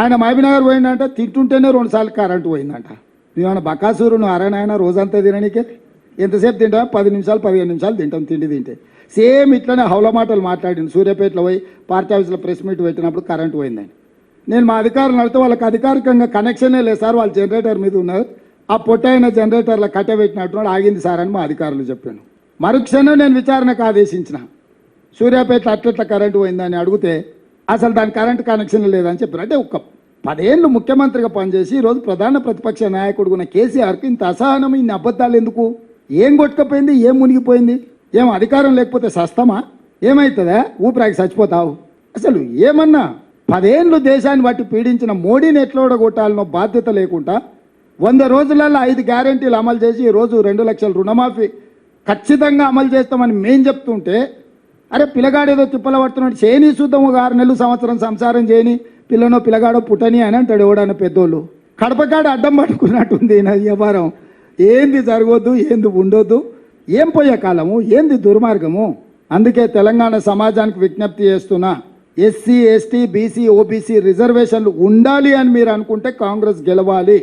ఆయన మహబీనగర్ పోయిందంట తింటుంటేనే రెండుసార్లు కరెంటు పోయిందంట. నువ్వేమన్నా బకాసూరు నువ్వు అరేనాయన రోజంతా తిననీకే ఎంతసేపు తింటా పది నిమిషాలు పదిహేను నిమిషాలు తింటాం తిండి తింటే. సేమ్ ఇట్లనే హౌల మాటలు మాట్లాడింది సూర్యాపేటలో పోయి పార్టీ ఆఫీస్లో ప్రెస్ మీట్ పెట్టినప్పుడు కరెంటు పోయిందని నేను మా అధికారులు అడిగితే వాళ్ళకి అధికారికంగా కనెక్షనే లేదు సార్ వాళ్ళు జనరేటర్ మీద ఉన్నారు. ఆ పొట్టైన జనరేటర్లో కట్టబెట్టినట్టు ఆగింది సార్ అని మా అధికారులు చెప్పాను మరుక్షణం నేను విచారణకు ఆదేశించిన. సూర్యాపేట అట్లట్ల కరెంటు పోయిందని అడిగితే అసలు దాని కరెంట్ కనెక్షన్ లేదని చెప్పారు. అంటే ఒక పదేళ్ళు ముఖ్యమంత్రిగా పనిచేసి ఈరోజు ప్రధాన ప్రతిపక్ష నాయకుడు ఉన్న కేసీఆర్కి ఇంత అసహనం ఇన్ని అబద్ధాలు ఎందుకు? ఏం కొట్టుకపోయింది? ఏం మునిగిపోయింది? ఏం అధికారం లేకపోతే సస్తమా? ఏమవుతుందా ఊపిరాకి చచ్చిపోతావు. అసలు ఏమన్నా పదేళ్ళు దేశాన్ని బట్టి పీడించిన మోడీని ఎట్లా ఓడగొట్టాలనో బాధ్యత లేకుండా వంద రోజులలో ఐదు గ్యారెంటీలు అమలు చేసి ఈరోజు రోజు రెండు లక్షల రుణమాఫీ ఖచ్చితంగా అమలు చేస్తామని మేం చెప్తుంటే అరే పిల్లగాడేదో తిప్పల పడుతున్నాడు. చేయని చూద్దాం ఒక ఆరు నెలలు సంవత్సరం సంసారం చేయని పిల్లనో పిల్లగాడో పుట్టని అని అంటాడు ఎవడన్న పెద్దోళ్ళు. కడపకాడ అడ్డం పట్టుకున్నట్టుంది నా వ్యవహారం ఏంది జరగొద్దు ఏంది ఉండొద్దు? ఏం పోయే కాలము? ఏంది దుర్మార్గము? అందుకే తెలంగాణ సమాజానికి విజ్ఞప్తి చేస్తున్నా. ఎస్సీ ఎస్టీ బీసీ ఓబీసీ రిజర్వేషన్లు ఉండాలి అని మీరు అనుకుంటే కాంగ్రెస్ గెలవాలి.